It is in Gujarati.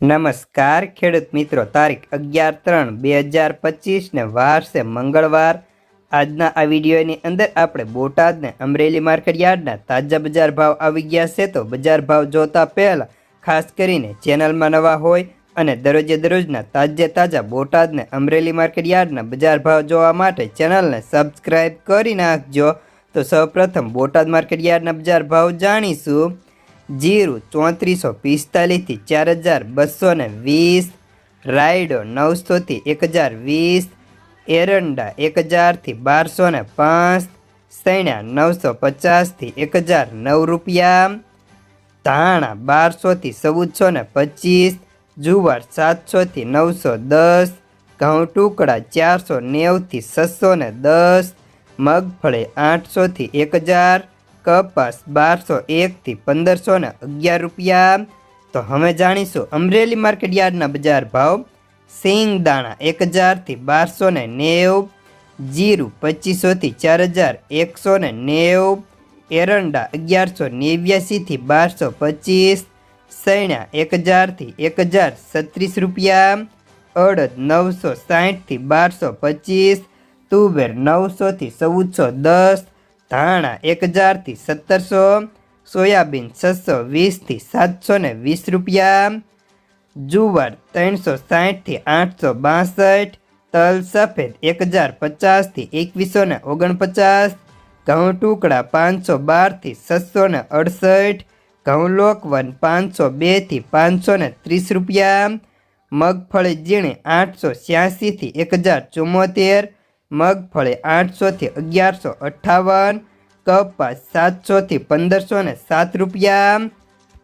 નમસ્કાર, ખેડૂત મિત્રો. તારીખ અગિયાર ત્રણ બે હજાર પચીસને વાર છે મંગળવાર. આજના આ વિડીયોની અંદર આપણે બોટાદને અમરેલી માર્કેટ યાર્ડના તાજા બજાર ભાવ આવી ગયા છે. તો બજાર ભાવ જોતા પહેલાં ખાસ કરીને ચેનલમાં નવા હોય અને દરરોજે દરરોજના તાજે તાજા બોટાદને અમરેલી માર્કેટ યાર્ડના બજાર ભાવ જોવા માટે ચેનલને સબસ્ક્રાઈબ કરી નાખજો. તો સૌપ્રથમ બોટાદ માર્કેટ યાર્ડના બજાર ભાવ જાણીશું. જીરું ચોત્રીસો પિસ્તાલીસથી ચાર હજાર બસો ને વીસ, રાયડો નવસોથી એક હજાર વીસ, એરંડા એક હજારથી બારસો ને પાંચ, સૈણા નવસો પચાસથી એક હજાર નવ રૂપિયા, ધાણા બારસોથી ચૌદસો ને પચીસ, જુવાર સાતસોથી નવસો દસ, ઘઉં ટુકડા ચારસો નેવથી છસો ને દસ, મગફળી આઠસોથી એક હજાર કપાસ બારસો એકથી પંદરસો ને અગિયાર રૂપિયા. તો હવે જાણીશું અમરેલી માર્કેટ યાર્ડના બજાર ભાવ. સિંગ દાણા એક હજારથી બારસો ને નેવ. જીરું પચીસોથી ચાર હજાર એકસો ને નેવ. એરંડા અગિયારસો નેવ્યાસીથી બારસો પચીસ. સૈણા એક હજારથી એક હજાર છત્રીસ રૂપિયા. અડદ નવસો સાહીઠથી બારસો પચીસ. તુવેર નવસોથી ચૌદસો દસ. ધાણા એક હજારથી સત્તરસો, સોયાબીન છસો વીસથી સાતસો ને વીસ રૂપિયા. જુવાર ત્રણસો સાહીઠથી આઠસો બાસઠ. તલ સફેદ એક હજાર પચાસથી એકવીસો ને ઓગણપચાસ. ઘઉં ટુકડા પાંચસો બારથી છસો ને અડસઠ. ઘઉં લોકવન પાંચસો બેથી પાંચસો ને ત્રીસ રૂપિયા. મગફળી ઝીણી આઠસો છ્યાસીથી એક હજાર ચુમ્મોતેર મગફળી આઠસોથી અગિયારસો અઠ્ઠાવન કપાસ સાતસોથી પંદરસો ને સાત રૂપિયા.